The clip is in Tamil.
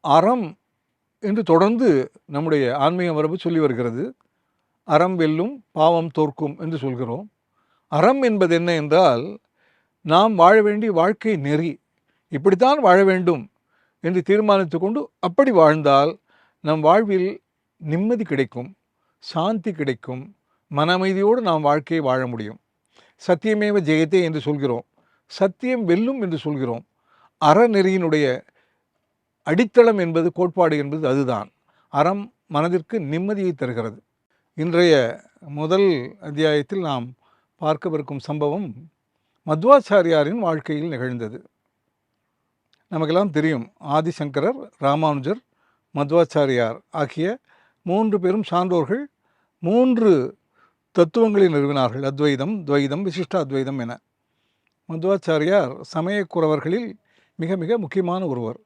அறம் என்று தொடர்ந்து நம்முடைய ஆன்மீக மரபு சொல்லி வருகிறது. அறம் வெல்லும் பாவம் தோற்கும் என்று சொல்கிறோம். அறம் என்பது என்ன என்றால் நாம் வாழ வேண்டிய வாழ்க்கை நெறி. இப்படித்தான் வாழ வேண்டும் என்று தீர்மானித்து கொண்டு அப்படி வாழ்ந்தால் நம் வாழ்வில் நிம்மதி கிடைக்கும் சாந்தி கிடைக்கும் மன அமைதியோடு நாம் வாழ்க்கையை வாழ முடியும். சத்தியமேவ ஜெயத்தே என்று சொல்கிறோம். சத்தியம் வெல்லும் என்று சொல்கிறோம். அறநெறியினுடைய அடித்தளம் என்பது கோட்பாடு என்பது அதுதான். அறம் மனதிற்கு நிம்மதியை தருகிறது. இன்றைய முதல் அத்தியாயத்தில் நாம் பார்க்கவிருக்கும் சம்பவம் மத்வாச்சாரியாரின் வாழ்க்கையில் நிகழ்ந்தது. நமக்கெல்லாம் தெரியும் ஆதிசங்கரர் ராமானுஜர் மத்வாச்சாரியார் ஆகிய மூன்று பேரும் சான்றோர்கள் மூன்று தத்துவங்களை நிறுவினார்கள். அத்வைதம் துவைதம் விசிஷ்ட அத்வைதம் என. மத்வாச்சாரியார் சமயக்குறவர்களில் மிக மிக முக்கியமான ஒருவர்.